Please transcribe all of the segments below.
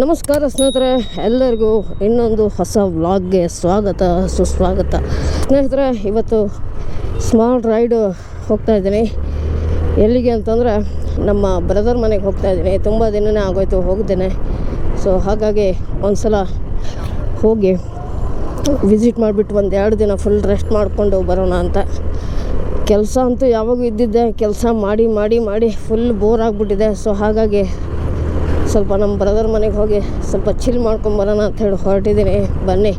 ನಮಸ್ಕಾರ ಸ್ನೇಹಿತರೆ, ಎಲ್ಲರಿಗೂ ಇನ್ನೊಂದು ಹೊಸ ವ್ಲಾಗ್ಗೆ ಸ್ವಾಗತ, ಸುಸ್ವಾಗತ. ಸ್ನೇಹಿತರೆ, ಇವತ್ತು ಸ್ಮಾರ್ಟ್ ರೈಡು ಹೋಗ್ತಾ ಇದ್ದೀನಿ. ಎಲ್ಲಿಗೆ ಅಂತಂದರೆ, ನಮ್ಮ ಬ್ರದರ್ ಮನೆಗೆ ಹೋಗ್ತಾ ಇದ್ದೀನಿ. ತುಂಬ ದಿನನೇ ಆಗೋಯ್ತು ಹೋಗ್ತೇನೆ ಸೊ ಹಾಗಾಗಿ ಒಂದು ಸಲ ಹೋಗಿ ವಿಸಿಟ್ ಮಾಡಿಬಿಟ್ಟು ಒಂದು ಎರಡು ದಿನ ಫುಲ್ ರೆಸ್ಟ್ ಮಾಡಿಕೊಂಡು ಬರೋಣ ಅಂತ. ಕೆಲಸ ಅಂತೂ ಯಾವಾಗೂ ಇದ್ದಿದ್ದೆ, ಕೆಲಸ ಮಾಡಿ ಮಾಡಿ ಮಾಡಿ ಫುಲ್ ಬೋರ್ ಆಗಿಬಿಟ್ಟಿದೆ. ಸೊ ಹಾಗಾಗಿ ಸ್ವಲ್ಪ ನಮ್ಮ ಬ್ರದರ್ ಮನೆಗೆ ಹೋಗಿ ಸ್ವಲ್ಪ ಚಿಲ್ ಮಾಡ್ಕೊಂಬರೋಣ ಅಂತ ಹೇಳಿ ಹೊರಟಿದ್ದೀನಿ. ಬನ್ನಿ,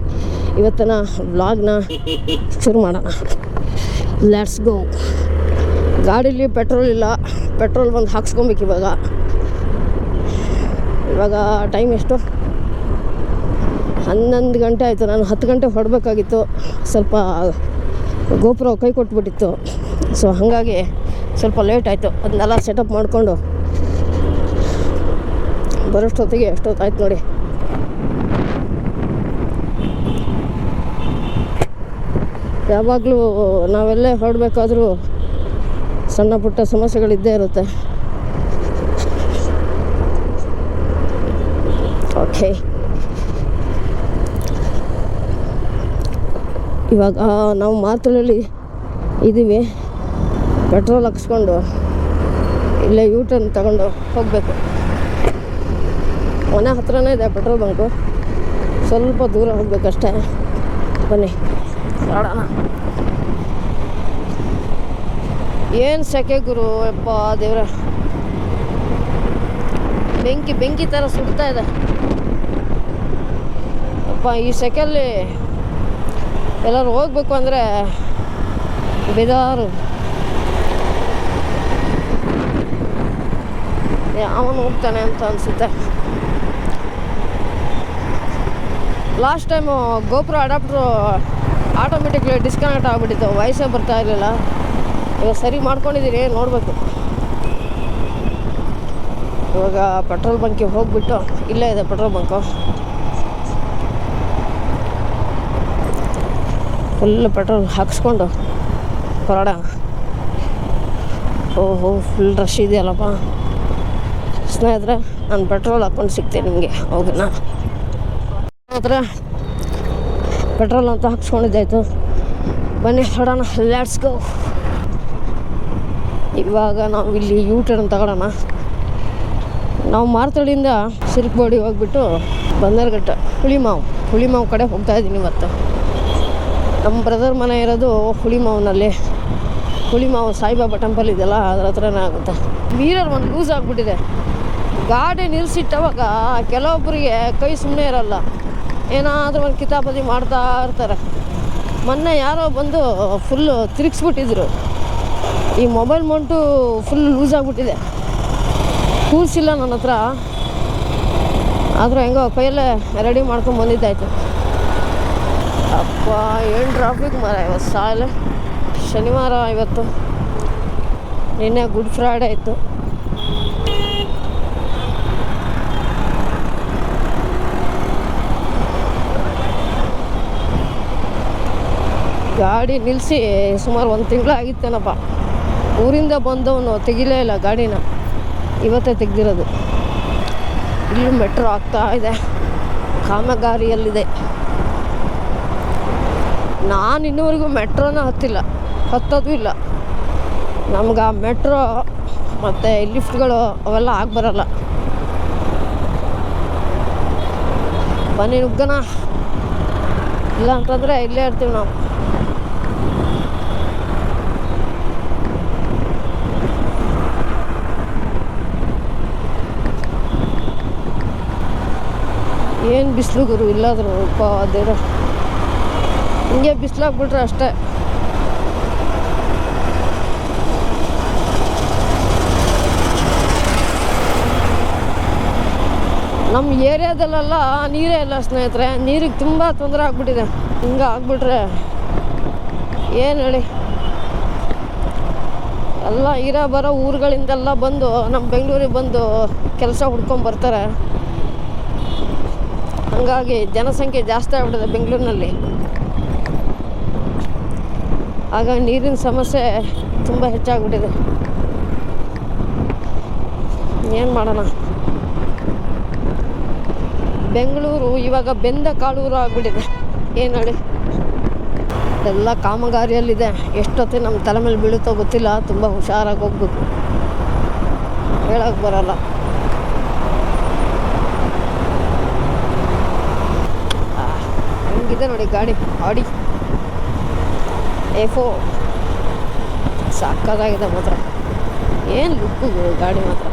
ಇವತ್ತಿನ ಬ್ಲಾಗ್ನ ಶುರು ಮಾಡೋಣ. ಲೆಟ್ಸ್ ಗೋ ಗಾಡೀಲಿ ಪೆಟ್ರೋಲ್ ಇಲ್ಲ. ಪೆಟ್ರೋಲ್ ಬಂದು ಹಾಕ್ಸ್ಕೊಬೇಕು ಇವಾಗ. ಇವಾಗ ಟೈಮ್ ಎಷ್ಟು? ಹನ್ನೊಂದು ಗಂಟೆ ಆಯಿತು. ನಾನು ಹತ್ತು ಗಂಟೆ ಹೊರಡಬೇಕಾಗಿತ್ತು ಸ್ವಲ್ಪ ಗೋಪುರ ಕೈ ಕೊಟ್ಬಿಟ್ಟಿತ್ತು. ಸೊ ಹಾಗಾಗಿ ಸ್ವಲ್ಪ ಲೇಟ್ ಆಯಿತು. ಅದನ್ನೆಲ್ಲ ಸೆಟಪ್ ಮಾಡಿಕೊಂಡು ಬರೋಷ್ಟೊತ್ತಿಗೆ ಎಷ್ಟೊತ್ತಾಯ್ತು ನೋಡಿ. ಯಾವಾಗಲೂ ನಾವೆಲ್ಲೇ ಹೊರಡಬೇಕಾದ್ರೂ ಸಣ್ಣ ಪುಟ್ಟ ಸಮಸ್ಯೆಗಳಿದ್ದೇ ಇರುತ್ತೆ. ಓಕೆ ಇವಾಗ ನಾವು ಮಾತುಗಳಲ್ಲಿ ಇದ್ದೀವಿ ಪೆಟ್ರೋಲ್ ಹಾಕ್ಸ್ಕೊಂಡು ಇಲ್ಲೇ ಯೂಟರ್ನ್ ತಗೊಂಡು ಹೋಗಬೇಕು. ಮನೆ ಹತ್ರನೇ ಇದೆ ಪೆಟ್ರೋಲ್ ಬಂಕು. ಸ್ವಲ್ಪ ದೂರ ಹೋಗ್ಬೇಕಷ್ಟೇ. ಬನ್ನಿ. ಏನು ಸೆಕೆ ಗುರು? ಅಪ್ಪ ದೇವ್ರ. ಬೆಂಕಿ ಬೆಂಕಿ ಥರ ಸುಡ್ತಾ ಇದೆ. ಅಪ್ಪ ಈ ಸೆಕೆಯಲ್ಲಿ ಎಲ್ಲರೂ ಹೋಗ್ಬೇಕು ಅಂದರೆ ಬೇಜಾರು ಅವನು ಹೋಗ್ತಾನೆ ಅಂತ ಅನಿಸುತ್ತೆ. ಲಾಸ್ಟ್ ಟೈಮು ಗೋಪುರ ಅಡಾಪ್ಟ್ರು ಆಟೋಮೆಟಿಕ್ಲಿ ಡಿಸ್ಕನೆಕ್ಟ್ ಆಗಿಬಿಟ್ಟಿತ್ತು. ವಯಸ್ಸೇ ಬರ್ತಾ ಇರಲಿಲ್ಲ. ಇವಾಗ ಸರಿ ಮಾಡ್ಕೊಂಡಿದ್ದೀನಿ ನೋಡಬೇಕು. ಇವಾಗ ಪೆಟ್ರೋಲ್ ಬಂಕಿಗೆ ಹೋಗ್ಬಿಟ್ಟು ಇಲ್ಲೇ ಇದೆ ಪೆಟ್ರೋಲ್ ಬಂಕು. ಫುಲ್ ಪೆಟ್ರೋಲ್ ಹಾಕ್ಸ್ಕೊಂಡು ಹೊರಡ. ಓಹೋ ಫುಲ್ ರಶ್ ಇದೆಯಲ್ಲಪ್ಪ. ಸ್ನೇಹಿತರೆ, ನಾನು ಪೆಟ್ರೋಲ್ ಹಾಕ್ಕೊಂಡು ಸಿಗ್ತೀನಿ ನಿಮಗೆ. ಹೋಗೋಣ ಹತ್ರ ಪೆಟ್ರೋಲ್ ಅಂತ ಹಾಕ್ಸ್ಕೊಂಡಿದ್ದಾಯ್ತು. ಬನ್ನಿ ಹೊಡೋಣ ಲ್ಯಾಡ್ಸ್ ಗೋ ಇವಾಗ ನಾವು ಇಲ್ಲಿ ಯೂ ಟರ್ನ್ ತಗೊಳ್ಳೋಣ ನಾವು ಮಾರ್ತಳ್ಳಿಯಿಂದ ಸಿರ್ಕ್ಬೋಡಿ ಹೋಗ್ಬಿಟ್ಟು ಬಂದರ್ಘಟ್ಟ ಹುಳಿಮಾವು. ಹುಳಿಮಾವು ಕಡೆ ಹೋಗ್ತಾ ಇದ್ದೀನಿ ಇವತ್ತು. ನಮ್ಮ ಬ್ರದರ್ ಮನೆ ಇರೋದು ಹುಳಿಮಾವಿನಲ್ಲಿ. ಹುಳಿಮಾವು ಸಾಯಿಬಾಬಾ ಟೆಂಪಲ್ ಇದೆಯಲ್ಲ, ಅದ್ರ ಹತ್ರನೇ ಆಗುತ್ತೆ. ಮೀರರ್ ಒಂದು ಲೂಸ್ ಆಗಿಬಿಟ್ಟಿದೆ. ಗಾಡಿ ನಿಲ್ಲಿಸಿಟ್ಟವಾಗ ಕೆಲವೊಬ್ಬರಿಗೆ ಕೈ ಸುಮ್ಮನೆ ಇರಲ್ಲ. ಏನಾದರೂ ಒಂದು ಕಿತಾಪತಿ ಮಾಡ್ತಾ ಇರ್ತಾರೆ. ಮೊನ್ನೆ ಯಾರೋ ಬಂದು ಫುಲ್ಲು ತಿರುಗಿಸ್ಬಿಟ್ಟಿದ್ರು. ಈ ಮೊಬೈಲ್ ಮೌಂಟು ಫುಲ್ ಲೂಸ್ ಆಗಿಬಿಟ್ಟಿದೆ. ಕೂಸಿಲ್ಲ ನನ್ನ ಹತ್ರ. ಆದರೂ ಹೆಂಗೋ ಕೈಯಲ್ಲೇ ರೆಡಿ ಮಾಡ್ಕೊಂಡು ಬಂದಿದ್ದಾಯ್ತು. ಅಪ್ಪ, ಏನು ಟ್ರಾಫಿಕ್ ಮರ ಇವತ್ತು ಸಾಲ. ಶನಿವಾರ ಇವತ್ತು. ನಿನ್ನೆ ಗುಡ್ ಫ್ರೈಡೇ ಇತ್ತು. ಗಾಡಿ ನಿಲ್ಲಿಸಿ, ಸುಮಾರು ಒಂದು ತಿಂಗಳು ಆಗಿತ್ತೇನಪ್ಪ ಊರಿಂದ ಬಂದವನು ತೆಗಿಲೇ ಇಲ್ಲ ಗಾಡಿನ. ಇವತ್ತೇ ತೆಗ್ದಿರೋದು. ಇಲ್ಲಿ ಮೆಟ್ರೋ ಆಗ್ತಾ ಇದೆ. ಕಾಮಗಾರಿಯಲ್ಲಿದೆ. ನಾನು ಇನ್ನೂವರೆಗೂ ಮೆಟ್ರೋನ ಹತ್ತಿಲ್ಲ. ಹತ್ತೋದು ಇಲ್ಲ. ನಮ್ಗೆ ಆ ಮೆಟ್ರೋ ಮತ್ತು ಲಿಫ್ಟ್ಗಳು ಅವೆಲ್ಲ ಆಗ್ಬರಲ್ಲ. ಬನ್ನಿ ನುಗ್ಗನ. ಇಲ್ಲ ಅಂತಂದರೆ ಇಲ್ಲೇ ಇರ್ತೀವಿ ನಾವು. ಏನು ಬಿಸಿಲು ಗುರು ಇಲ್ಲಾದ್ರು ಅಪ್ಪ ಹಿಂಗೆ ಬಿಸಿಲಾಗ್ಬಿಟ್ರೆ ಅಷ್ಟೇ. ನಮ್ಮ ಏರಿಯಾದಲ್ಲೆಲ್ಲ ನೀರೇ ಇಲ್ಲ ಸ್ನೇಹಿತರೆ. ನೀರಿಗೆ ತುಂಬ ತೊಂದರೆ ಆಗ್ಬಿಟ್ಟಿದೆ. ಹಿಂಗೆ ಆಗ್ಬಿಟ್ರೆ ಏನು ಹೇಳಿ. ಎಲ್ಲ ಇರೋ ಬರೋ ಊರುಗಳಿಂದೆಲ್ಲ ಬಂದು ನಮ್ಮ ಬೆಂಗಳೂರಿಗೆ ಬಂದು ಕೆಲಸ ಹುಡ್ಕೊಂಡು ಬರ್ತಾರೆ. ಹಾಗಾಗಿ ಜನಸಂಖ್ಯೆ ಜಾಸ್ತಿ ಆಗ್ಬಿಟ್ಟಿದೆ ಬೆಂಗಳೂರಿನಲ್ಲಿ. ಆಗ ನೀರಿನ ಸಮಸ್ಯೆ ತುಂಬ ಹೆಚ್ಚಾಗ್ಬಿಟ್ಟಿದೆ. ಏನು ಮಾಡೋಣ? ಬೆಂಗಳೂರು ಇವಾಗ ಬೆಂದ ಕಾಳೂರು ಆಗ್ಬಿಟ್ಟಿದೆ. ಏನು ಹೇಳಿ ಎಲ್ಲ ಕಾಮಗಾರಿಯಲ್ಲಿದೆ. ಎಷ್ಟೊತ್ತಿ ನಮ್ಮ ತಲೆ ಮೇಲೆ ಬೀಳುತ್ತೋ ಗೊತ್ತಿಲ್ಲ. ತುಂಬ ಹುಷಾರಾಗಿ ಹೋಗ್ಬೇಕು. ಹೇಳಕ್ಕೆ ಬರಲ್ಲ ಆ, ಹೆಂಗಿದೆ ನೋಡಿ ಗಾಡಿ ಆಡಿ. ಫೋ ಸಾಕಾಗಿದೆ ಮಾತ್ರ. ಏನು ಲುಕ್ಕು ಗಾಡಿ ಮಾತ್ರ.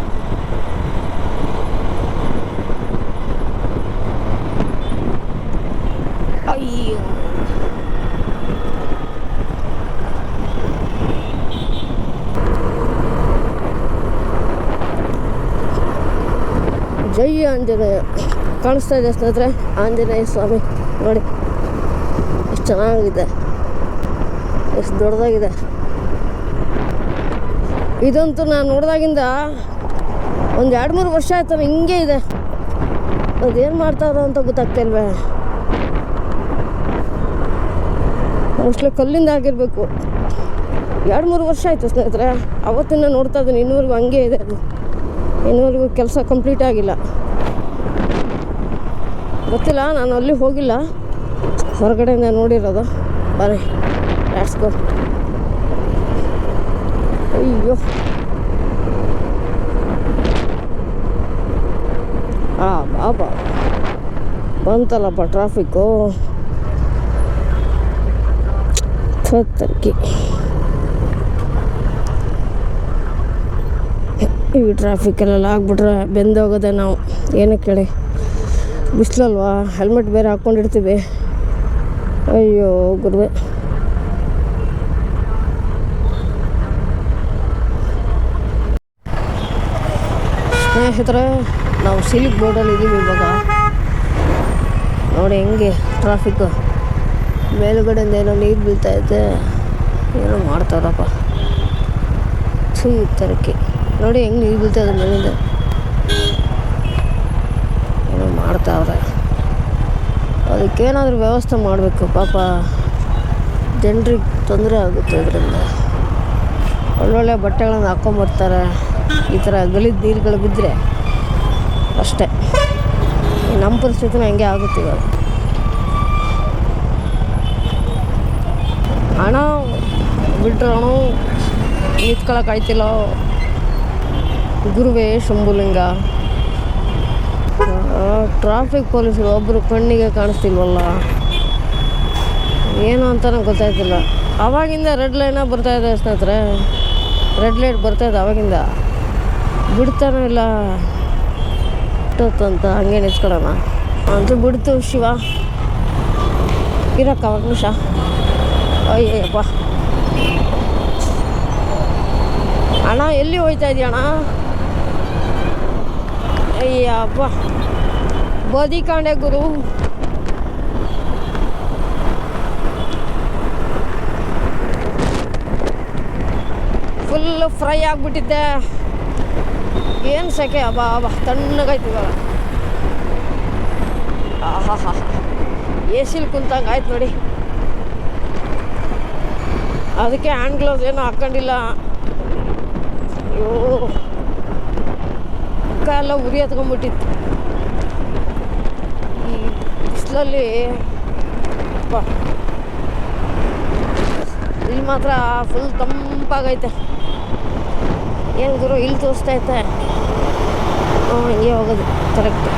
ಅಯ್ಯೋ. ಜೈ ಆಂಜನೇಯ. ಕಾಣಿಸ್ತಾ ಇದೆ ಸ್ನೇಹಿತರೆ. ಆಂಜನೇಯ ಸ್ವಾಮಿ. ನೋಡಿ. ಎಷ್ಟು ಚೆನ್ನಾಗಿದೆ. ಎಷ್ಟು ದೊಡ್ಡದಾಗಿದೆ. ಇದಂತೂ ನಾನು ನೋಡಿದಾಗಿಂದ ಒಂದು ಎರಡು ಮೂರು ವರ್ಷ ಆಯ್ತು ಹಿಂಗೆ ಇದೆ. ಅದೇನು ಮಾಡ್ತಾರೋ ಅಂತ ಗೊತ್ತಾಗ್ತಿಲ್ವೇ ಮೋಸ್ಟ್ಲಿ ಕಲ್ಲಿಂದ ಆಗಿರಬೇಕು. ಎರಡು ಮೂರು ವರ್ಷ ಆಯಿತು ಸ್ನೇಹಿತರೆ ಅವತ್ತಿನ ನೋಡ್ತಾ ಇದ್ದೀನಿ ಇನ್ನೂವರೆಗೂ ಹಂಗೆ ಇದೆ ಅದು. ಇನ್ನೂವರೆಗೂ ಕೆಲಸ ಕಂಪ್ಲೀಟ್ ಆಗಿಲ್ಲ. ಗೊತ್ತಿಲ್ಲ, ನಾನು ಅಲ್ಲಿ ಹೋಗಿಲ್ಲ. ಹೊರಗಡೆಯಿಂದ ನೋಡಿರೋದು. ಬರ್ರಿ ಲ್ಯಾಟ್ಸ್ ಗೋ ಅಯ್ಯೋ. ಆ, ಬಾಬಾ. ಬಂತಲ್ಲಪ್ಪ ಟ್ರಾಫಿಕ್ಕು ಸತ್ತಕ್ಕೆ ಈ ಟ್ರಾಫಿಕಲ್ಲೆಲ್ಲ ಆಗ್ಬಿಟ್ರೆ ಬೆಂದೋಗೋದೆ ನಾವು. ಏನಕ್ಕೆ ಹೇಳಿ? ಬಿಸಿಲಲ್ವಾ? ಹೆಲ್ಮೆಟ್ ಬೇರೆ ಹಾಕ್ಕೊಂಡಿರ್ತೀವಿ. ಅಯ್ಯೋ, ಗುರುವೆ. ಸ್ನೇಹಿತರೆ, ನಾವು ಸಿಲ್ಕ್ ಬೋರ್ಡಲ್ಲಿ ಇದ್ದೀವಿ ಇವಾಗ. ನೋಡಿ ಹೆಂಗೆ ಟ್ರಾಫಿಕ್ಕು ಮೇಲುಗಡೆಯಿಂದ ಏನೋ ನೀರು ಬೀಳ್ತಾ ಇದೆ. ಏನೋ ಮಾಡ್ತಾರಪ್ಪ. ಛೀ ತರಕ್ಕೆ ನೋಡಿ ಹೆಂಗೆ ನೀರು ಬೀಳ್ತಾ ಇದೆ ಮೇಲಿಂದ. ಏನೋ ಮಾಡ್ತಾವ್ರೆ ಅದಕ್ಕೇನಾದರೂ ವ್ಯವಸ್ಥೆ ಮಾಡಬೇಕು, ಪಾಪ. ಜನರಿಗೆ ತೊಂದರೆ ಆಗುತ್ತೆ ಅದರಿಂದ ಒಳ್ಳೊಳ್ಳೆ ಬಟ್ಟೆಗಳನ್ನು ಹಾಕ್ಕೊಂಬರ್ತಾರೆ ಈ ಥರ ಗಲೀಜು ನೀರುಗಳು ಬಿದ್ದರೆ ಅಷ್ಟೇ. ನಮ್ಮ ಪರಿಸ್ಥಿತಿನೂ ಹಂಗೆ ಆಗುತ್ತೆ ಇವಾಗ. ಹಣ ಬಿಟ್ರಣ ನಿತ್ಕೊಳ್ಳೋಕಾಯ್ತಿಲ್ಲ ಗುರುವೇ ಶಂಭುಲಿಂಗ. ಟ್ರಾಫಿಕ್ ಪೊಲೀಸರು ಒಬ್ಬರು ಕಣ್ಣಿಗೆ ಕಾಣಿಸ್ತಿಲ್ವಲ್ಲ? ಏನು ಅಂತ ನಂಗೆ ಗೊತ್ತಾಯ್ತಿಲ್ಲ. ಅವಾಗಿಂದ ರೆಡ್ ಲೈನ ಬರ್ತಾ ಇದೆ ಸ್ನೇಹಿತರೆ. ರೆಡ್ ಲೈಟ್ ಬರ್ತಾ ಇದೆ ಆವಾಗಿಂದ ಬಿಡ್ತಾನೂ ಇಲ್ಲ? ಅಂತ ಹಂಗೆ ನಿಂತ್ಕೊಳ್ಳೋಣ. ಅಂತೂ ಬಿಡ್ತು ಶಿವ. ಇರಕ್ಕ ಅವಾಗ ನಿಮಿಷ. ಅಯ್ಯಪ್ಪ ಅಣ್ಣ, ಎಲ್ಲಿ ಹೋಯ್ತಾ ಇದೆಯಣ್ಣ? ಅಯ್ಯಪ್ಪ ಬದಿ ಕಾಂಡೆ ಗುರು. Full fry ಆಗಿಬಿಟ್ಟಿದ್ದೆ. ಏನು ಸೆಕೆ? ಅಬ್ಬಾ ಅಬ್ಬಾ ತಣ್ಣಗಾಯ್ತು ಇವಾಗ ಆಹಾ ಹಾ ಎ ಸಿಲಿ ಕುಂತಂಗೆ ಆಯ್ತು ನೋಡಿ. ಅದಕ್ಕೆ ಹ್ಯಾಂಡ್ ಗ್ಲೌಸ್ ಏನೂ ಹಾಕ್ಕೊಂಡಿಲ್ಲ ಅಯ್ಯೋ. ಮುಖ ಎಲ್ಲ ಉರಿ ಬಿಸಿಲಲ್ಲಿ ಇಲ್ಲಿ ಮಾತ್ರ ಫುಲ್ ತಂಪಾಗೈತೆ ಏನು ಗುರು, ಇಲ್ಲಿ ತೋರಿಸ್ತಾ ಐತೆ ಹಿಂಗೆ ಹೋಗೋದು ಕರೆಕ್ಟ್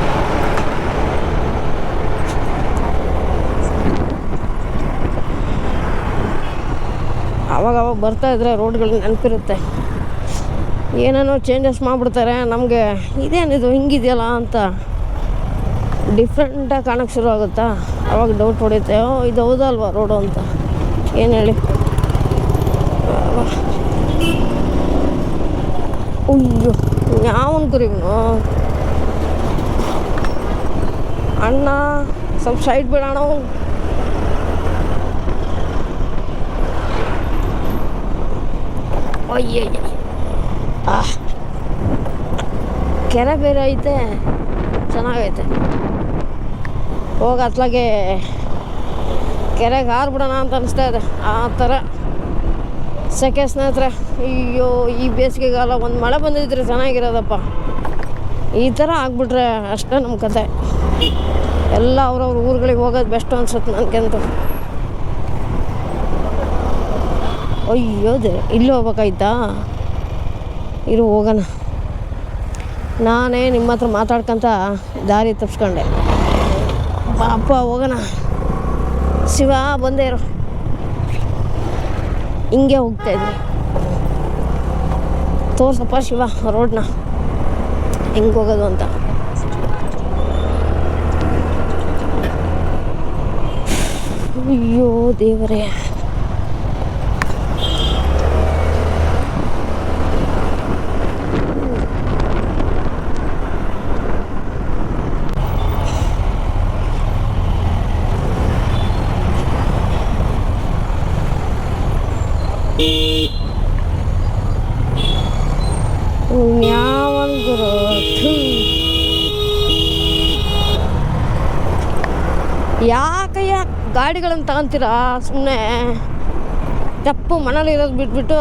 ಅವಾಗ ಅವಾಗ ಬರ್ತಾ ಇದ್ರೆ ರೋಡ್ಗಳು ನೆನಪಿರುತ್ತೆ. ಏನೇನೋ ಚೇಂಜಸ್ ಮಾಡಿಬಿಡ್ತಾರೆ, ನಮಗೆ ಇದೇನಿದು, ಹಿಂಗಿದೆಯಲ್ಲ ಅಂತ. ಡಿಫ್ರೆಂಟಾಗಿ ಕಾಣೋಕ್ಕೆ ಶುರು ಆಗುತ್ತಾ? ಅವಾಗ ಡೌಟ್ ಹೊಡೆಯುತ್ತೆ ಇದು ಹೌದಲ್ವಾ ರೋಡು ಅಂತ? ಏನು ಹೇಳಿ? ಅಯ್ಯೋ, ಯಾವನ್ ಕುರಿ ಅಣ್ಣ, ಸ್ವಲ್ಪ ಸೈಡ್ ಬಿಡೋಣ ಅಯ್ಯಯ್ಯ. ಆ ಕೆರೆ ಬೇರೆ ಐತೆ. ಚೆನ್ನಾಗೈತೆ. ಹೋಗಿ ಅತ್ಲಾಗೆ ಕೆರೆಗೆ ಹಾರ್ಬಿಡೋಣ ಅಂತ ಅನಿಸ್ತಾ ಇದೆ. ಆ ಥರ. ಸೆಕೆ ಸ್ನೇಹಿತರೆ, ಅಯ್ಯೋ, ಈ ಬೇಸಿಗೆಗಾಲ ಒಂದು ಮಳೆ ಬಂದಿದ್ರೆ ಚೆನ್ನಾಗಿರೋದಪ್ಪ. ಈ ಥರ ಆಗ್ಬಿಟ್ರೆ ಅಷ್ಟೇ ನಮ್ಮ ಕತೆ. ಎಲ್ಲ ಅವ್ರವ್ರ ಊರುಗಳಿಗೆ ಹೋಗೋದು ಬೆಸ್ಟ್ ಅನ್ಸುತ್ತೆ ನನಗಂತೂ. ಅಯ್ಯೋ, ದೇ, ಇಲ್ಲಿ ಹೋಗ್ಬೇಕಾಯ್ತಾ? ಇರು, ಹೋಗೋಣ. ನಾನೇ ನಿಮ್ಮ ಹತ್ರ ಮಾತಾಡ್ಕೊಂತ ದಾರಿ ತಪ್ಪಿಸ್ಕೊಂಡೆ ಪಾಪ ಹೋಗೋಣ. ಶಿವ, ಬಂದೇ ಇರು. ಹಿಂಗೆ ಹೋಗ್ತಾ ಇದ್ವಿ. ತೋರ್ಸಪ್ಪ ಶಿವ, ರೋಡ್ನ. ಹೆಂಗೆ ಹೋಗೋದು ಅಂತ. ಅಯ್ಯೋ ದೇವರೇ ಯಾವನ್ ಗುರು ಯಾಕಯ್ಯ ಗಾಡಿಗಳನ್ನು ತಗೊಂತೀರಾ? ಸುಮ್ಮನೆ ತಪ್ಪು ಮನೇಲಿ ಇರೋದು ಬಿಟ್ಬಿಟ್ಟು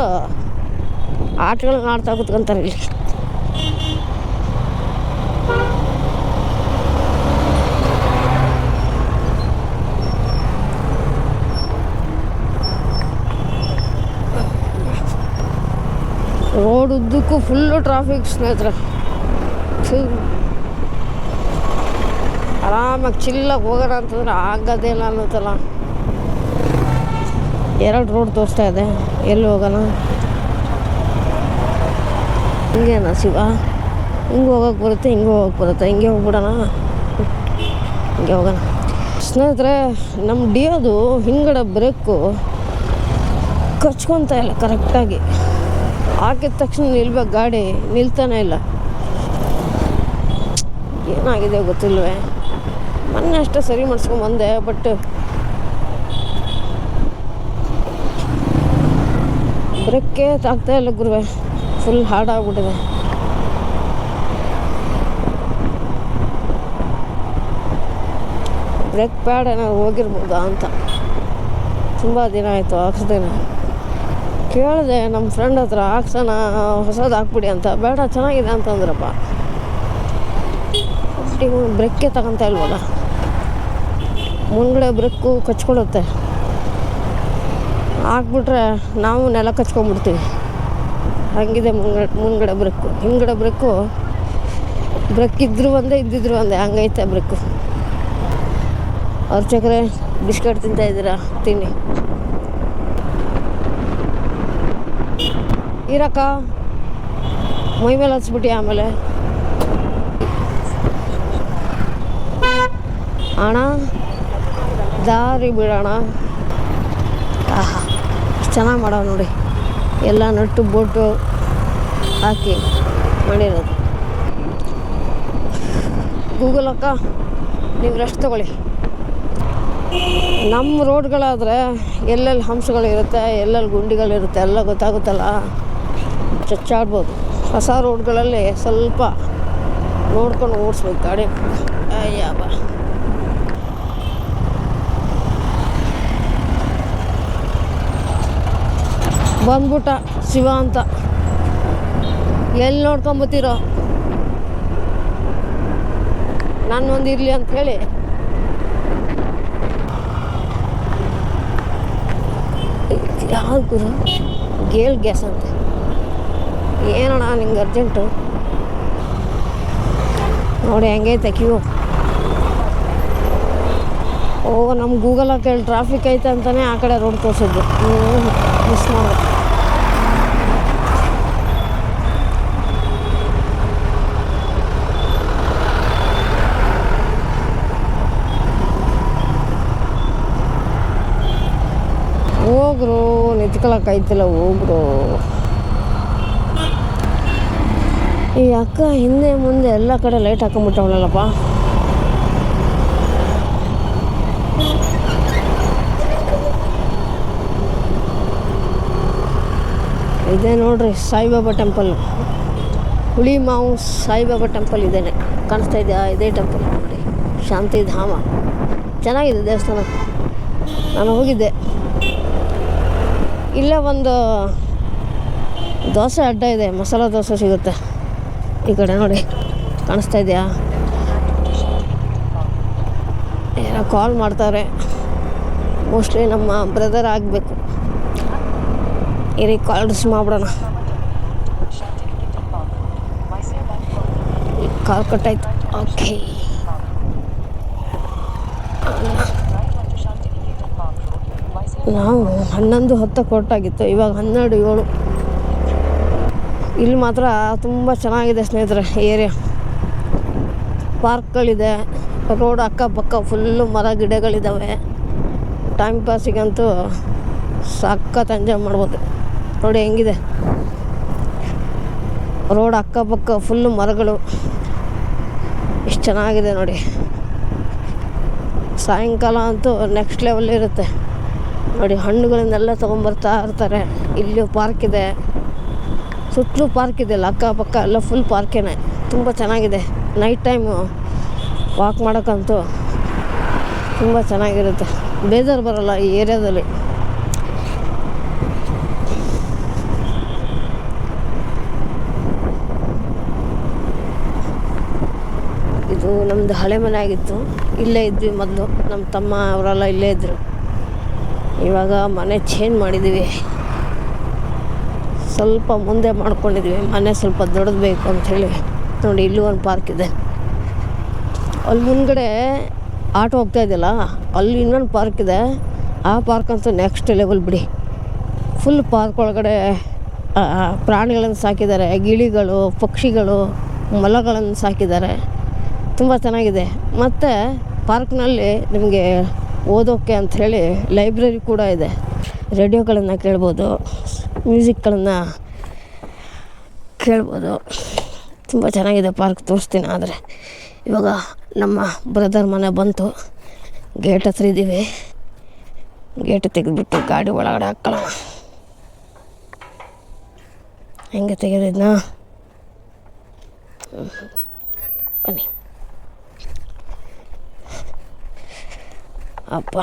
ಆಟಗಳನ್ನ ಆಡ್ತಾ ಕೂತ್ಕೊಂತಾರೆ ಇಲ್ಲಿ. ರೋಡ್ ಉದ್ದಕ್ಕೂ ಫುಲ್ಲು ಟ್ರಾಫಿಕ್ ಸ್ನೇಹಿತರೆ. ಆರಾಮಾಗಿ ಚಿಲ್ಲಾಗಿ ಹೋಗೋಣ ಅಂತಂದ್ರೆ ಆಗೋದೇ ಇಲ್ಲ ಅನ್ನೋತಲ್ಲ ಎರಡು ರೋಡ್ ತೋರಿಸ್ತಾ ಇದೆ. ಎಲ್ಲಿ ಹೋಗೋಣ? ಹಿಂಗೇನ ಶಿವ? ಹಿಂಗೆ ಹೋಗೋಕೆ ಬರುತ್ತೆ, ಹಿಂಗೆ ಹೋಗೋಕೆ ಬರುತ್ತೆ. ಹಿಂಗೆ ಹೋಗ್ಬಿಡೋಣ. ಹಿಂಗೆ ಹೋಗೋಣ. ಸ್ನೇಹಿತರೆ ನಮ್ಮ ಡಿಯೋದು ಹಿಂಗಡೆ ಬ್ರೇಕು ಕಚ್ಕೊತಾ ಇಲ್ಲ ಕರೆಕ್ಟಾಗಿ ಹಾಕಿದ ತಕ್ಷಣ ನಿಲ್ಬೇಕು ಗಾಡಿ, ನಿಲ್ತಾನೆ ಇಲ್ಲ. ಏನಾಗಿದೆ ಗೊತ್ತಿಲ್ವೇ. ಮೊನ್ನೆ ಅಷ್ಟೇ ಸರಿ ಮಾಡಿಸ್ಕೊಂಬಂದೆ ಬಟ್ ಬ್ರೇಕೇ ತಾಗ್ತಾ ಇಲ್ಲ ಗುರುವೆ. ಫುಲ್ ಹಾರ್ಡಾಗ್ಬಿಟ್ಟಿದೆ ಬ್ರೇಕ್ ಪ್ಯಾಡ್ ಏನಾದ್ರು ಹೋಗಿರ್ಬೋದಾ ಅಂತ. ತುಂಬ ದಿನ ಆಯಿತು ಹಾಕ್ಸ್ದೇನೆ. ಕೇಳಿದೆ ನಮ್ಮ ಫ್ರೆಂಡ್ ಹತ್ರ ಹಾಕ್ಸೋಣ, ಹೊಸದು ಹಾಕ್ಬಿಡಿ ಅಂತ. ಬೇಡ, ಚೆನ್ನಾಗಿದೆ ಅಂತಂದ್ರಪ್ಪ. ಬ್ರೇಕ್ಕೆ ತಗೊಂತ ಇಲ್ವಲ್ಲ? ಮುಂದ್ಗಡೆ ಬ್ರೆಕ್ಕು ಕಚ್ಕೊಳುತ್ತೆ ಹಾಕ್ಬಿಟ್ರೆ ನಾವು ನೆಲ ಕಚ್ಕೊಂಡ್ಬಿಡ್ತೀವಿ ಹಂಗಿದೆ ಮುಂದ್ಗಡೆ ಮುಂದ್ಗಡೆ ಬ್ರೇಕು ಹಿಂದ್ಗಡೆ ಬ್ರೇಕು ಬ್ರೆಕ್ ಇದ್ದರೂ ಒಂದೇ, ಇದ್ದಿದ್ರು ಒಂದೇ. ಹಂಗೈತೆ ಬ್ರೆಕು ಅವ್ರ ಚಕ್ರೆ ಬಿಸ್ಕೆಟ್ ತಿಂತಾ ಇದ್ದೀರಾ? ತಿನ್ನಿ. ಇರಕ್ಕ, ಮೈ ಮೇಲೆ ಹಚ್ಬಿಟ್ಟು ಆಮೇಲೆ. ಅಣ್ಣ, ದಾರಿ ಬಿಡೋಣ. ಆಹಾ, ಚೆನ್ನಾಗಿ ಮಾಡೋ ನೋಡಿ. ಎಲ್ಲ ನಟ್ಟು ಬೋಟು ಹಾಕಿ ಮಾಡಿರೋದು. ಗೂಗಲ್ ಅಕ್ಕ, ನೀವು ರೆಸ್ಟ್ ತಗೊಳ್ಳಿ. ನಮ್ಮ ರೋಡ್ಗಳಾದರೆ ಎಲ್ಲೆಲ್ಲಿ ಹಂಸಗಳಿರುತ್ತೆ ಎಲ್ಲೆಲ್ಲಿ ಗುಂಡಿಗಳಿರುತ್ತೆ ಎಲ್ಲ ಗೊತ್ತಾಗುತ್ತಲ್ಲ? ಚಚ್ಚಾಡ್ಬೋದು. ಹೊಸ ರೋಡ್ಗಳಲ್ಲಿ ಸ್ವಲ್ಪ ನೋಡ್ಕೊಂಡು ಓಡಿಸ್ಬೇಕು ಗಾಡಿ. ಅಯ್ಯಬ್ಬ ಬಂದ್ಬಿಟ್ಟ ಶಿವ ಅಂತ. ಎಲ್ಲಿ ನೋಡ್ಕೊಂಬತ್ತೀರೋ ನಾನು ಒಂದು ಇರಲಿ ಅಂತ ಹೇಳಿ. ಯಾವ್ದು ಗುರು? ಗೇಲ್ ಗ್ಯಾಸ್ ಅಂತೆ. ಏನಣ್ಣ ನಿಂಗೆ ಅರ್ಜೆಂಟು ನೋಡಿ, ಹೆಂಗೈತೆ, ಕ್ಯೂ. ಓ ನಮ್ಮ ಗೂಗಲ್ ಕೇಳಿ ಟ್ರಾಫಿಕ್ ಐತೆ ಅಂತಲೇ ಆ ಕಡೆ ರೋಡ್ ತೋರಿಸಿದ್ದು. ಮಿಸ್ ಮಾಡಿದೆ. ಹೋಗ್ರು ನಿಂತ್ಕೊಳಕ್ಕಾಯ್ತಿಲ್ಲ ಹೋಗ್ರು. ಈ ಅಕ್ಕ ಹಿಂದೆ ಮುಂದೆ ಎಲ್ಲ ಕಡೆ ಲೈಟ್ ಹಾಕೊಂಬಿಟ್ಟವಳಲ್ಲಪ್ಪ ಇದೆ ನೋಡ್ರಿ, ಸಾಯಿಬಾಬಾ ಟೆಂಪಲ್ ಹುಳಿ ಮಾವು ಸಾಯಿಬಾಬಾ ಟೆಂಪಲ್ ಇದೇನೆ. ಕಾಣಿಸ್ತಾ ಇದೆಯಾ ಇದೇ ಟೆಂಪಲ್ ನೋಡಿ ಶಾಂತಿ ಧಾಮ. ಚೆನ್ನಾಗಿದೆ ದೇವಸ್ಥಾನ. ನಾನು ಹೋಗಿದ್ದೆ. ಇಲ್ಲೇ ಒಂದು ದೋಸೆ ಅಡ್ಡ ಇದೆ, ಮಸಾಲ ದೋಸೆ ಸಿಗುತ್ತೆ. ಈ ಕಡೆ ನೋಡಿ, ಕಾಣಿಸ್ತಾ ಇದೆಯಾ? ಏನೋ ಕಾಲ್ ಮಾಡ್ತಾರೆ. ಮೋಸ್ಟ್ಲಿ ನಮ್ಮ ಬ್ರದರ್ ಆಗಬೇಕು. ಇರಿ ಕಾಲ್ ರಿಸೀವ್ ಮಾಡ್ಬಿಡೋಣ. ಕಾಲ್ ಕಟ್ಟಾಯ್ತು. ಓಕೆ. ನಾವು ಹನ್ನೊಂದು ಹತ್ತು ಕೊಟ್ಟಾಗಿತ್ತು, ಇವಾಗ ಹನ್ನೆರಡು ಏಳು. ಇಲ್ಲಿ ಮಾತ್ರ ತುಂಬ ಚೆನ್ನಾಗಿದೆ ಸ್ನೇಹಿತರೆ, ಏರಿಯಾ. ಪಾರ್ಕ್ಗಳಿದೆ, ರೋಡ್ ಅಕ್ಕಪಕ್ಕ ಫುಲ್ಲು ಮರ ಗಿಡಗಳಿದ್ದಾವೆ ಟೈಮ್ ಪಾಸಿಗಂತೂ ಸಖತ್ ಎಂಜಾಯ್ ಮಾಡ್ಬೋದು. ನೋಡಿ ಹೆಂಗಿದೆ. ರೋಡ್ ಅಕ್ಕಪಕ್ಕ ಫುಲ್ಲು ಮರಗಳು. ಎಷ್ಟು ಚೆನ್ನಾಗಿದೆ ನೋಡಿ. ಸಾಯಂಕಾಲ ಅಂತೂ ನೆಕ್ಸ್ಟ್ ಲೆವೆಲ್ ಇರುತ್ತೆ. ನೋಡಿ ಹಣ್ಣುಗಳನ್ನೆಲ್ಲ ತೊಗೊಂಬರ್ತಾ ಇರ್ತಾರೆ. ಇಲ್ಲಿ ಪಾರ್ಕ್ ಇದೆ. ಸುತ್ತಲೂ ಪಾರ್ಕ್ ಇದೆಯಲ್ಲ ಅಕ್ಕಪಕ್ಕ ಎಲ್ಲ ಫುಲ್ ಪಾರ್ಕೇನೆ ತುಂಬ ಚೆನ್ನಾಗಿದೆ. ನೈಟ್ ಟೈಮು ವಾಕ್ ಮಾಡೋಕ್ಕಂತೂ ತುಂಬ ಚೆನ್ನಾಗಿರುತ್ತೆ. ಬೇಜಾರು ಬರೋಲ್ಲ ಈ ಏರಿಯಾದಲ್ಲಿ ಇದು ನಮ್ಮದು ಹಳೆ ಮನೆ ಆಗಿತ್ತು. ಇಲ್ಲೇ ಇದ್ವಿ ಮೊದಲು. ನಮ್ಮ ತಮ್ಮ ಅವರೆಲ್ಲ ಇಲ್ಲೇ ಇದ್ದರು ಇವಾಗ ಮನೆ ಚೇಂಜ್ ಮಾಡಿದ್ದೀವಿ ಸ್ವಲ್ಪ ಮುಂದೆ ಮಾಡ್ಕೊಂಡಿದ್ವಿ. ಮನೆ ಸ್ವಲ್ಪ ದೊಡ್ಡದು ಬೇಕು ಅಂಥೇಳಿ ನೋಡಿ, ಇಲ್ಲೂ ಒಂದು ಪಾರ್ಕ್ ಇದೆ. ಅಲ್ಲಿ ಮುಂದ್ಗಡೆ ಆಟೋ ಹೋಗ್ತಾ ಇದೆಯಲ್ಲ, ಅಲ್ಲಿ ಇನ್ನೊಂದು ಪಾರ್ಕ್ ಇದೆ. ಆ ಪಾರ್ಕ್ ಅಂತೂ ನೆಕ್ಸ್ಟ್ ಲೆವೆಲ್ ಬಿಡಿ. ಫುಲ್ ಪಾರ್ಕ್ ಒಳಗಡೆ ಪ್ರಾಣಿಗಳನ್ನು ಸಾಕಿದ್ದಾರೆ. ಗಿಳಿಗಳು, ಪಕ್ಷಿಗಳು, ಮೊಲಗಳನ್ನು ಸಾಕಿದ್ದಾರೆ. ತುಂಬ ಚೆನ್ನಾಗಿದೆ. ಮತ್ತು ಪಾರ್ಕ್ನಲ್ಲಿ ನಿಮಗೆ ಓದೋಕ್ಕೆ ಅಂಥೇಳಿ ಲೈಬ್ರರಿ ಕೂಡ ಇದೆ. ರೇಡಿಯೋಗಳನ್ನು ಕೇಳ್ಬೋದು, ಮ್ಯೂಸಿಕ್ಗಳನ್ನು ಕೇಳ್ಬೋದು. ತುಂಬ ಚೆನ್ನಾಗಿದೆ ಪಾರ್ಕ್ ತೋರಿಸ್ತೀನಿ ಆದರೆ. ಇವಾಗ ನಮ್ಮ ಬ್ರದರ್ ಮನೆ ಬಂತು. ಗೇಟ್ ಹತ್ರ ಇದ್ದೀವಿ ಗೇಟ್ ತೆಗೆದ್ಬಿಟ್ಟು ಗಾಡಿ ಒಳಗಡೆ ಹಾಕ್ಕೊಳ್ಳೋಣ ಹೆಂಗೆ ತೆಗೆದಿದ್ನಾ. ಬನ್ನಿ. ಅಪ್ಪ.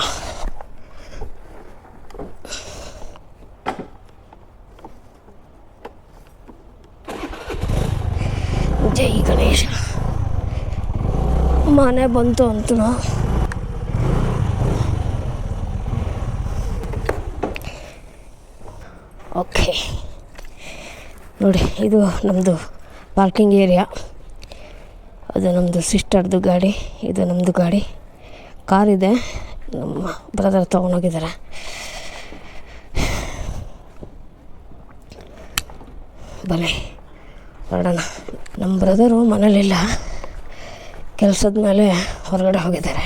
ಜೈ ಗಣೇಶ. ಮನೆ ಬಂತು ಅಂತೂ ಓಕೆ. ನೋಡಿ, ಇದು ನಮ್ಮದು ಪಾರ್ಕಿಂಗ್ ಏರಿಯಾ ಅದು ನಮ್ಮದು ಸಿಸ್ಟರ್ದು ಗಾಡಿ, ಇದು ನಮ್ಮದು ಗಾಡಿ. ಕಾರಿದೆ. ನಮ್ಮ ಬ್ರದರ್ ತೊಗೊಂಡೋಗಿದ್ದಾರೆ ಬನ್ನಿ, ಹೊರಡೋಣ. ನಮ್ಮ ಬ್ರದರು ಮನೇಲಿಲ್ಲ. ಕೆಲಸದ ಮೇಲೆ ಹೊರಗಡೆ ಹೋಗಿದ್ದಾರೆ.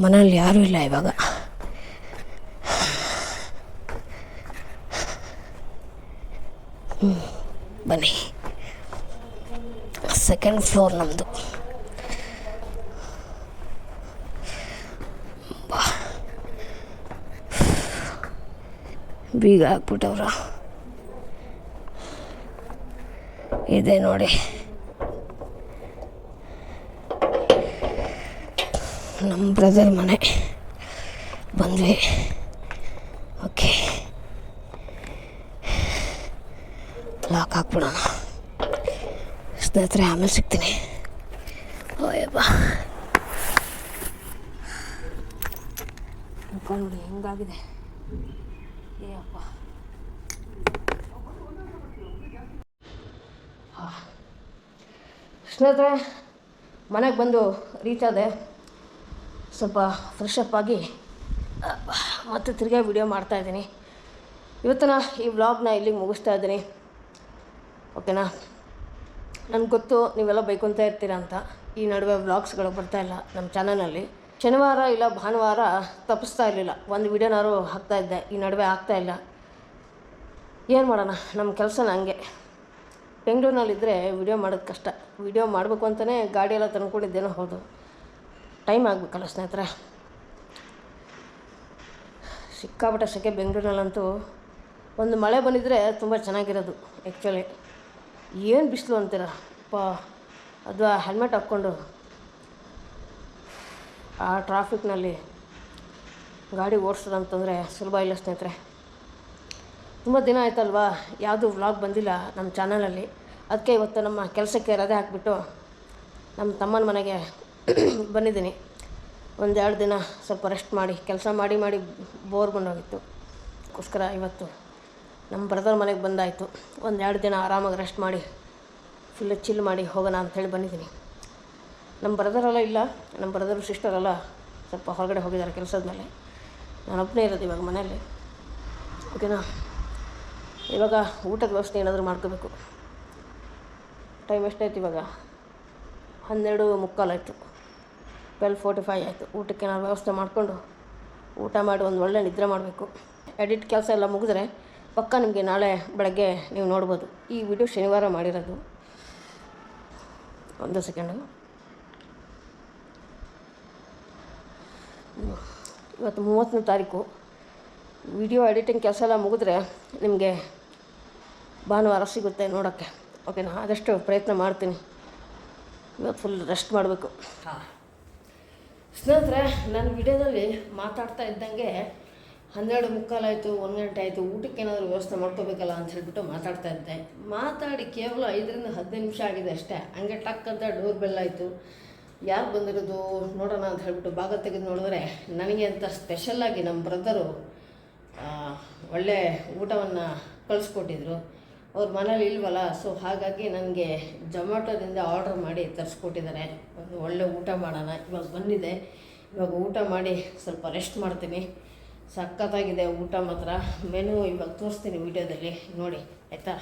ಮನೇಲಿ ಯಾರೂ ಇಲ್ಲ ಇವಾಗ. ಬನ್ನಿ. ಸೆಕೆಂಡ್ ಫ್ಲೋರ್ ನಮ್ಮದು ಬೀಗ ಹಾಕ್ಬಿಟ್ಟವ್ರು. ಇದೆ ನೋಡಿ. ನಮ್ಮ ಬ್ರದರ್ ಮನೆ. ಬಂದ್ವಿ. ಓಕೆ. ಲಾಕ್ ಹಾಕ್ಬಿಡೋಣ. ಸ್ನೇಹಿತರೆ ಆಮೇಲೆ ಸಿಗ್ತೀನಿ. ಓಯಪ್ಪ ನೋಡಿ ಹೆಂಗಾಗಿದೆ. ಸ್ನೇಹಿತರೆ ಮನೆಗೆ ಬಂದು ರೀಚ್ ಆದೆ ಸ್ವಲ್ಪ ಫ್ರೆಶ್ ಅಪ್ ಆಗಿ ಮತ್ತೆ ತಿರ್ಗಾ ವಿಡಿಯೋ ಮಾಡ್ತಾಯಿದ್ದೀನಿ ಇವತ್ತಿನ ಈ ವ್ಲಾಗ್ನ ಇಲ್ಲಿಗೆ ಮುಗಿಸ್ತಾ ಇದ್ದೀನಿ. ಓಕೆನಾ ನನಗೆ ಗೊತ್ತು ನೀವೆಲ್ಲ ಬೈಕೊಂತ ಇರ್ತೀರ ಅಂತ. ಈ ನಡುವೆ ವ್ಲಾಗ್ಸ್ಗಳು ಬರ್ತಾಯಿಲ್ಲ ನಮ್ಮ ಚಾನಲಲ್ಲಿ ಶನಿವಾರ ಇಲ್ಲ ಭಾನುವಾರ ತಪ್ಪಿಸ್ತಾ ಇರಲಿಲ್ಲ. ಒಂದು ವಿಡಿಯೋನಾರು ಹಾಕ್ತಾಯಿದ್ದೆ ಈ ನಡುವೆ ಆಗ್ತಾಯಿಲ್ಲ ಏನು ಮಾಡೋಣ? ನಮ್ಮ ಕೆಲಸನ ಹಂಗೆ. ಬೆಂಗಳೂರಿನಲ್ಲಿದ್ದರೆ ವಿಡಿಯೋ ಮಾಡೋದು ಕಷ್ಟ. ವಿಡಿಯೋ ಮಾಡಬೇಕು ಅಂತಲೇ ಗಾಡಿಯೆಲ್ಲ ತಂದ್ಕೊಂಡಿದ್ದೇನೋ ಹೌದು. ಟೈಮ್ ಆಗಬೇಕಲ್ಲ ಸ್ನೇಹಿತರೆ. ಸಿಕ್ಕಾಪಟ್ಟೆ ಸೆಕೆ ಬೆಂಗಳೂರಿನಲ್ಲಂತೂ ಒಂದು ಮಳೆ ಬಂದಿದ್ದರೆ ತುಂಬ ಚೆನ್ನಾಗಿರೋದು ಆ್ಯಕ್ಚುಲಿ ಏನು ಬಿಸಿಲು ಅಂತೀರ? ಅಪ್ಪ, ಅದು ಆ ಹೆಲ್ಮೆಟ್ ಹಾಕ್ಕೊಂಡು ಆ ಟ್ರಾಫಿಕ್ನಲ್ಲಿ ಗಾಡಿ ಓಡಿಸೋದಂತಂದರೆ ಸುಲಭ ಇಲ್ಲ ಸ್ನೇಹಿತರೆ. ತುಂಬ ದಿನ ಆಯ್ತಲ್ವಾ? ಯಾವುದು ವ್ಲಾಗ್ ಬಂದಿಲ್ಲ ನಮ್ಮ ಚಾನಲಲ್ಲಿ ಅದಕ್ಕೆ ಇವತ್ತು ನಮ್ಮ ಕೆಲಸಕ್ಕೆ ರದೆ ಹಾಕಿಬಿಟ್ಟು ನಮ್ಮ ತಮ್ಮನ ಮನೆಗೆ ಬಂದಿದ್ದೀನಿ. ಒಂದೆರಡು ದಿನ ಸ್ವಲ್ಪ ರೆಸ್ಟ್ ಮಾಡಿ, ಕೆಲಸ ಮಾಡಿ ಮಾಡಿ ಬೋರ್ ಬಂದೋಗಿತ್ತು. ಅದಕ್ಕೋಸ್ಕರ ಇವತ್ತು ನಮ್ಮ ಬ್ರದರ್ ಮನೆಗೆ ಬಂದಾಯಿತು. ಒಂದೆರಡು ದಿನ ಆರಾಮಾಗಿ ರೆಸ್ಟ್ ಮಾಡಿ ಫುಲ್ ಚಿಲ್ ಮಾಡಿ ಹೋಗೋಣ ಅಂಥೇಳಿ ಬಂದಿದ್ದೀನಿ. ನಮ್ಮ ಬ್ರದರೆಲ್ಲ ಇಲ್ಲ. ನಮ್ಮ ಬ್ರದರು ಸಿಸ್ಟರೆಲ್ಲ ಸ್ವಲ್ಪ ಹೊರಗಡೆ ಹೋಗಿದ್ದಾರೆ ಕೆಲಸದ ಮೇಲೆ. ನಾನು ಒಬ್ಬನೇ ಇರೋದು ಇವಾಗ ಮನೆಯಲ್ಲಿ. ಓಕೆನಾ? ಇವಾಗ ಊಟದ ವ್ಯವಸ್ಥೆ ಏನಾದರೂ ಮಾಡ್ಕೋಬೇಕು. ಟೈಮ್ ಎಷ್ಟಾಯ್ತು ಇವಾಗ? ಹನ್ನೆರಡು ಮುಕ್ಕಾಲಾಯಿತು ಟ್ವೆಲ್ ಫೋರ್ಟಿ ಫೈವ್ ಆಯಿತು. ಊಟಕ್ಕೆ ನಾವು ವ್ಯವಸ್ಥೆ ಮಾಡಿಕೊಂಡು ಊಟ ಮಾಡಿ ಒಂದು ಒಳ್ಳೆ ನಿದ್ರೆ ಮಾಡಬೇಕು. ಎಡಿಟ್ ಕೆಲಸ ಎಲ್ಲ ಮುಗಿದ್ರೆ ಪಕ್ಕ ನಿಮಗೆ ನಾಳೆ ಬೆಳಗ್ಗೆ ನೀವು ನೋಡ್ಬೋದು. ಈ ವಿಡಿಯೋ ಶನಿವಾರ ಮಾಡಿರೋದು. ಒಂದು ಸೆಕೆಂಡು. ಇವತ್ತು ಮೂವತ್ತನೇ ತಾರೀಕು. ವಿಡಿಯೋ ಎಡಿಟಿಂಗ್ ಕೆಲಸ ಎಲ್ಲ ಮುಗಿದ್ರೆ ನಿಮಗೆ ಭಾನುವಾರ ಸಿಗುತ್ತೆ ನೋಡೋಕ್ಕೆ. ಓಕೆನಾ ಆದಷ್ಟು ಪ್ರಯತ್ನ ಮಾಡ್ತೀನಿ. ಇವತ್ತು ಫುಲ್ ರೆಸ್ಟ್ ಮಾಡಬೇಕು. ಹಾಂ. ಸ್ನೇಹಿತರೆ, ನನ್ನ ವಿಡಿಯೋದಲ್ಲಿ ಮಾತಾಡ್ತಾ ಇದ್ದಂಗೆ ಹನ್ನೆರಡು ಮುಕ್ಕಾಲಾಯಿತು ಒಂದು ಗಂಟೆ ಆಯಿತು, ಊಟಕ್ಕೆ ಏನಾದರೂ ವ್ಯವಸ್ಥೆ ಮಾಡ್ಕೋಬೇಕಲ್ಲ ಅಂತ ಹೇಳಿಬಿಟ್ಟು ಮಾತಾಡ್ತಾ ಇದ್ದೆ. ಮಾತಾಡಿ ಕೇವಲ ಐದರಿಂದ ಹದಿನೈದು ನಿಮಿಷ ಆಗಿದೆ ಅಷ್ಟೇ. ಹಂಗೆ ಟಕ್ ಅಂತ ಡೋರ್ ಬೆಲ್ ಆಯಿತು. ಯಾರು ಬಂದಿರೋದು ನೋಡೋಣ ಅಂತ ಹೇಳಿಬಿಟ್ಟು ಭಾಗ ತೆಗೆದು ನೋಡಿದ್ರೆ ನನಗೆ ಅಂತ ಸ್ಪೆಷಲ್ಲಾಗಿ ನಮ್ಮ ಬ್ರದರು ಒಳ್ಳೆ ಊಟವನ್ನು ಕಳಿಸ್ಕೊಟ್ಟಿದ್ರು. ಅವ್ರ ಮನೇಲಿ ಇಲ್ವಲ್ಲ ಸೊ ಹಾಗಾಗಿ ನನಗೆ ಜೊಮ್ಯಾಟೋದಿಂದ ಆರ್ಡ್ರ್ ಮಾಡಿ ತರಿಸ್ಕೊಟ್ಟಿದ್ದಾರೆ. ಒಂದು ಒಳ್ಳೆ ಊಟ ಮಾಡೋಣ. ಇವಾಗ ಬಂದಿದೆ. ಇವಾಗ ಊಟ ಮಾಡಿ ಸ್ವಲ್ಪ ರೆಸ್ಟ್ ಮಾಡ್ತೀನಿ. ಸಖತ್ತಾಗಿದೆ ಊಟ ಮಾತ್ರ. ಮೆನು ಇವಾಗ ತೋರಿಸ್ತೀನಿ ವಿಡಿಯೋದಲ್ಲಿ. ನೋಡಿ, ಆಯಿತಾ?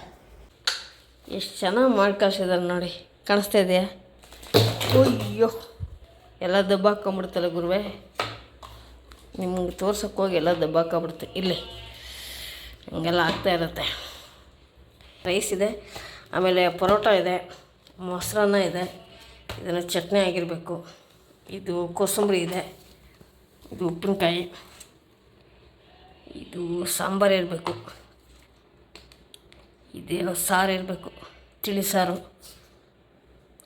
ಎಷ್ಟು ಚೆನ್ನಾಗಿ ಮಾಡಿ ಕಳ್ಸಿದ್ದಾರೆ ನೋಡಿ. ಕಾಣಿಸ್ತಾ ಇದೆಯಾ? ಅಯ್ಯೋ, ಎಲ್ಲ ದಬ್ಬಾಕೊಂಬಿಡ್ತಲ್ಲ ಗುರುವೆ. ನಿಮ್ಗೆ ತೋರ್ಸಕ್ಕೆ ಹೋಗಿ ಎಲ್ಲ ದಬ್ಬಾಕೊಂಬಿಡುತ್ತೆ ಇಲ್ಲಿ. ಹಂಗೆಲ್ಲ ಆಗ್ತಾ ಇರುತ್ತೆ. ರೈಸ್ ಇದೆ. ಆಮೇಲೆ ಪರೋಟ ಇದೆ. ಮೊಸರನ್ನ ಇದೆ. ಇದನ್ನು ಚಟ್ನಿ ಆಗಿರಬೇಕು. ಇದು ಕೋಸಂಬರಿ ಇದೆ. ಇದು ಉಪ್ಪಿನಕಾಯಿ. ಇದು ಸಾಂಬಾರು ಇರಬೇಕು. ಇದೇನೋ ಸಾರು ಇರಬೇಕು. ತಿಳಿ ಸಾರು.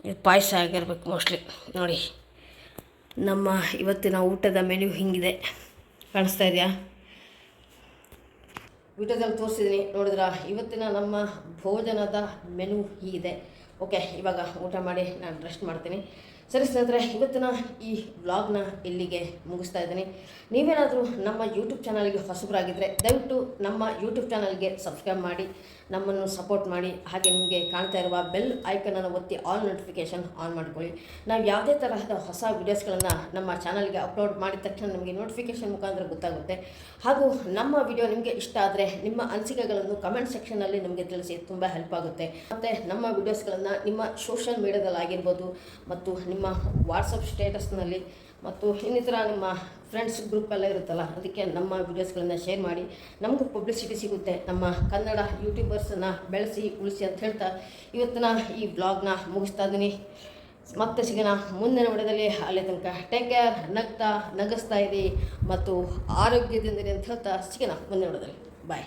ಇದು ಪಾಯಸ ಆಗಿರಬೇಕು ಮೋಸ್ಟ್ಲಿ. ನೋಡಿ. ನಮ್ಮ ಇವತ್ತಿನ ಊಟದ ಮೆನ್ಯೂ ಹಿಂಗಿದೆ. ಕಾಣಿಸ್ತಾ ಇದೆಯಾ? ವಿಡಿಯೋದಲ್ಲಿ ತೋರಿಸಿದ್ದೀನಿ ನೋಡಿದ್ರ? ಇವತ್ತಿನ ನಮ್ಮ ಭೋಜನದ ಮೆನು ಹೀಗಿದೆ. ಓಕೆ ಇವಾಗ ಊಟ ಮಾಡಿ ನಾನು ರೆಸ್ಟ್ ಮಾಡ್ತೀನಿ. ಸರಿ ಸ್ನೇಹಿತರೆ, ಇವತ್ತಿನ ಈ ವ್ಲಾಗ್ನ ಇಲ್ಲಿಗೆ ಮುಗಿಸ್ತಾ ಇದ್ದೀನಿ. ನೀವೇನಾದರೂ ನಮ್ಮ ಯೂಟ್ಯೂಬ್ ಚಾನಲ್ಗೆ ಹೊಸಬರಾಗಿದ್ದರೆ ದಯವಿಟ್ಟು ನಮ್ಮ ಯೂಟ್ಯೂಬ್ ಚಾನಲ್ಗೆ ಸಬ್ಸ್ಕ್ರೈಬ್ ಮಾಡಿ. ನಮ್ಮನ್ನು ಸಪೋರ್ಟ್ ಮಾಡಿ, ಹಾಗೆ ನಿಮಗೆ ಕಾಣ್ತಾ ಇರುವ ಬೆಲ್ ಐಕನನ್ನು ಒತ್ತಿ ಆಲ್ ನೋಟಿಫಿಕೇಷನ್ ಆನ್ ಮಾಡ್ಕೊಳ್ಳಿ. ನಾವು ಯಾವುದೇ ತರಹದ ಹೊಸ ವೀಡಿಯೋಸ್ಗಳನ್ನು ನಮ್ಮ ಚಾನಲ್ಗೆ ಅಪ್ಲೋಡ್ ಮಾಡಿದ ತಕ್ಷಣ ನಿಮಗೆ ನೋಟಿಫಿಕೇಷನ್ ಮುಖಾಂತರ ಗೊತ್ತಾಗುತ್ತೆ. ಹಾಗೂ ನಮ್ಮ ವಿಡಿಯೋ ನಿಮಗೆ ಇಷ್ಟ ಆದರೆ ನಿಮ್ಮ ಅನಿಸಿಕೆಗಳನ್ನು ಕಮೆಂಟ್ ಸೆಕ್ಷನಲ್ಲಿ ನಮಗೆ ತಿಳಿಸಿ ತುಂಬ ಹೆಲ್ಪ್ ಆಗುತ್ತೆ. ಮತ್ತು ನಮ್ಮ ವಿಡಿಯೋಸ್ಗಳನ್ನು ನಿಮ್ಮ ಸೋಷಿಯಲ್ ಮೀಡಿಯಾದಲ್ಲಿ ಆಗಿರ್ಬೋದು, ಮತ್ತು ನಿಮ್ಮ ವಾಟ್ಸಪ್ ಸ್ಟೇಟಸ್ನಲ್ಲಿ ಮತ್ತು ಇನ್ನಿತರ ನಿಮ್ಮ ಫ್ರೆಂಡ್ಸ್ ಗ್ರೂಪ್ ಎಲ್ಲ ಇರುತ್ತಲ್ಲ, ಅದಕ್ಕೆ ನಮ್ಮ ವಿಡಿಯೋಸ್ಗಳನ್ನು ಶೇರ್ ಮಾಡಿ. ನಮಗೂ ಪಬ್ಲಿಸಿಟಿ ಸಿಗುತ್ತೆ. ನಮ್ಮ ಕನ್ನಡ ಯೂಟ್ಯೂಬರ್ಸನ್ನು ಬೆಳೆಸಿ, ಉಳಿಸಿ ಅಂತ ಹೇಳ್ತಾ ಇವತ್ತಿನ ಈ ಬ್ಲಾಗ್ನ ಮುಗಿಸ್ತಾ ಇದ್ದೀನಿ. ಮತ್ತೆ ಸಿಗೋಣ ಮುಂದಿನ ವಿಡಿಯೋದಲ್ಲಿ. ಅಲ್ಲಿ ತನಕ ಟೇಕ್ ಕೇರ್ ನಗ್ತಾ, ನಗಿಸ್ತಾ ಇರಿ ಮತ್ತು ಆರೋಗ್ಯದಿಂದಿರಿ ಅಂತ ಹೇಳ್ತಾ ಸಿಗೋಣ ಮುಂದಿನ ವಿಡಿಯೋದಲ್ಲಿ. ಬಾಯ್